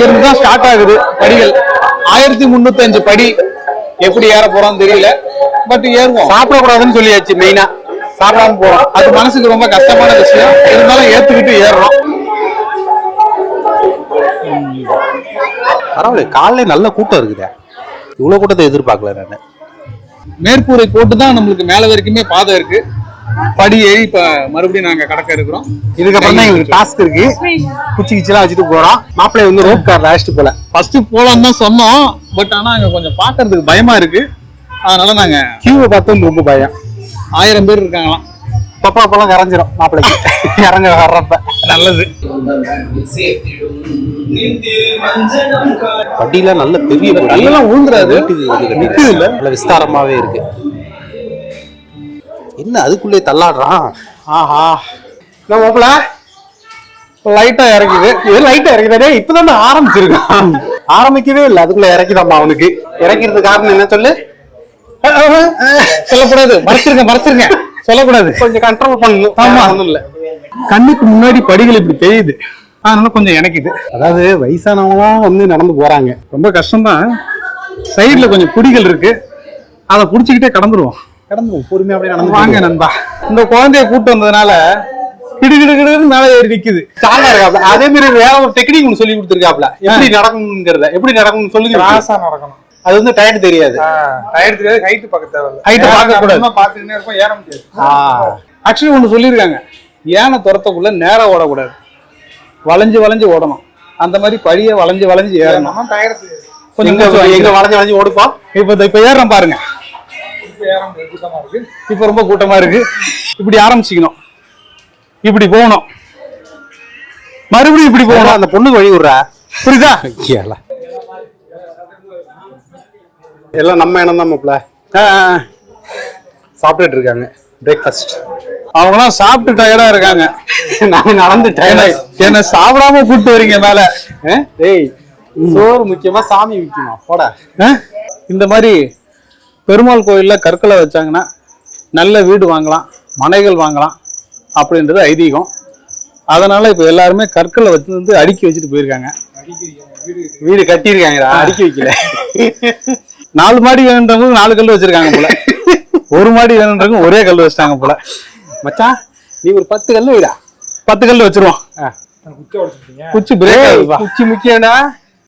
இங்க இருந்து தான் ஸ்டார்ட் ஆகுது படிகள். ஆயிரத்தி முன்னூத்தி அஞ்சு படி எப்படி ஏற போறோம்னு தெரியல. பட் ஏறுவோம். சாப்பிடக்கூடாதுன்னு சொல்லியாச்சு மெயினா சாப்பிடாம போறோம். அது மனசுக்கு ரொம்ப கஷ்டமான விஷயம். இருந்தாலும் ஏத்துக்கிட்டு ஏறுறோம். பரவாயில்ல காலைல நல்ல கூட்டம் இருக்குதே. இவ்வளவு கூட்டத்தை எதிர்பார்க்கல நான். மேற்கூரை போட்டு தான் நம்மளுக்கு மேல வரைக்குமே பாதை இருக்கு. படி ஏறி இப்ப மறுபடியும் நாங்க கடக்க இருக்கிறோம். இதுக்கப்புறம் தான் எங்களுக்கு டாஸ்க் இருக்கு. குச்சி கிச்சிலாம் வச்சுட்டு போறோம். மாப்பிள்ளை வந்து ரோப் கார்ல அழைச்சிட்டு போல. ஃபர்ஸ்ட் போலாம் தான் சொன்னோம். பட் ஆனா அங்க கொஞ்சம் பாக்குறதுக்கு பயமா இருக்கு. அதனால நாங்க கியூவை பார்த்து ரொம்ப பயம். ஆயிரம் பேர் இருக்காங்களாம். பப்பா அப்பெல்லாம் கரைஞ்சிரும் மாப்பிள்ளைக்கு. இறங்க வர்றப்ப. நல்லது. வட்டியில நல்ல பெரிய படி. கல்லெல்லாம் ஊந்துறாது. நல்ல விஸ்தாரமாவே இருக்கு. என்ன அதுக்குள்ளே தள்ளாடுறான்? ஆஹா. நம்ம மாப்பிள லைட்டா இறக்குது இது லைட்டா இறக்குதே இப்பதான் ஆரம்பிச்சிருக்கான். ஆரம்பிக்கவே இல்லை. அதுக்குள்ள இறக்கிதாம்மா அவனுக்கு. இறக்கிறது காரணம் என்ன சொல்லு? சொல்லக்கூடாது. மறைச்சிருங்க மறைச்சிருங்க. சொல்லக்கூடாது. கொஞ்சம் கண்ட்ரோல் பண்ணணும் ஆமா. ஒண்ணும் இல்ல. கண்ணுக்கு முன்னாடி படிகள் இப்படி தெரியுது. அதனால கொஞ்சம் இணைக்குது. அதாவது வயசானவங்களாம் வந்து நடந்து போறாங்க. ரொம்ப கஷ்டம்தான். சைடுல கொஞ்சம் குடிகள் இருக்கு. அதை புடிச்சுக்கிட்டே கடந்துருவோம். கடந்து பொறுமையா அப்படியே நடந்து வாங்க நண்பா. இந்த குழந்தைய கூட்டு வந்ததுனால கிடு கிடு கிடுன்னு மேல ஏறி நிக்குது. ஸ்ட்ராங்கா இருக்காப்ல. அதே மாதிரி வேற ஒரு டெக்னிக் ஒன்று சொல்லி கொடுத்துருக்காப்ல. எப்படி நடக்கணுங்கிறத எப்படி நடக்கணும்னு சொல்லுங்க கிராஸா நடக்கணும். அது வந்து டயர்ட் தெரியாது. டயர் தெரியாது ஹைட் பார்க்க தேவையில்ல. Height பார்க்க கூடாது. பாத்துக்கிட்டே இருப்போம் ஏற முடியாது. ஆக்சுவலி ஒண்ணு சொல்லியிருக்காங்க. யானை துரத்தக்குள்ள நேரா ஓடக்கூடாது. வளைஞ்சு வளைஞ்சு ஓடணும். அந்த மாதிரி படியை வளைஞ்சு வளைஞ்சு ஏறணும். கொஞ்சம் எங்க வளைஞ்சு வளைஞ்சு ஓடுப்போம் இப்ப இப்ப ஏறுறோம் பாருங்க. இப்ப ரொம்ப கூட்டமா இருக்கு. இப்படி ஆரம்பிச்சுக்கணும். இப்படி போகணும். மறுபடியும் இப்படி போகணும். அந்த பொண்ணுக்கு வழி விடுறா. புரியுதா. எல்லாம் நம்ம இனம் தான் ஆ. சாப்பிட்டுட்டு இருக்காங்க. பிரேக்ஃபாஸ்ட் அவங்கலாம் சாப்பிட்டு டயர்டா இருக்காங்க. நாங்க நடந்து டயர்ட் என்ன சாப்பிடாம கூட்டு வரீங்க மேல. டேய் சோறு முக்கியமா சாமி முக்கியமா. போடா? இந்த மாதிரி பெருமாள் கோயில்ல கற்களை வச்சாங்கன்னா நல்ல வீடு வாங்கலாம் மனைகள் வாங்கலாம் அப்படின்றது ஐதீகம். அதனால இப்ப எல்லாருமே கற்களை வச்சு வந்து அடுக்கி வச்சுட்டு போயிருக்காங்க. வீடு கட்டியிருக்காங்கடா அடிக்க வைக்கல. நாலு மாடி வேணுன்றவங்க நாலு கல் வச்சிருக்காங்க போல. ஒரு மாடி வேணுன்றவங்க ஒரே கல் வச்சிட்டாங்க போல. மச்சான் நீ ஒரு பத்து கல்லு வைடா. பத்து கல் வச்சிருவோம். குச்சை உடச்சிட்டீங்க குச்சி பிரேக் ஆகுதுப்பா. குச்சி முக்கியம்டா.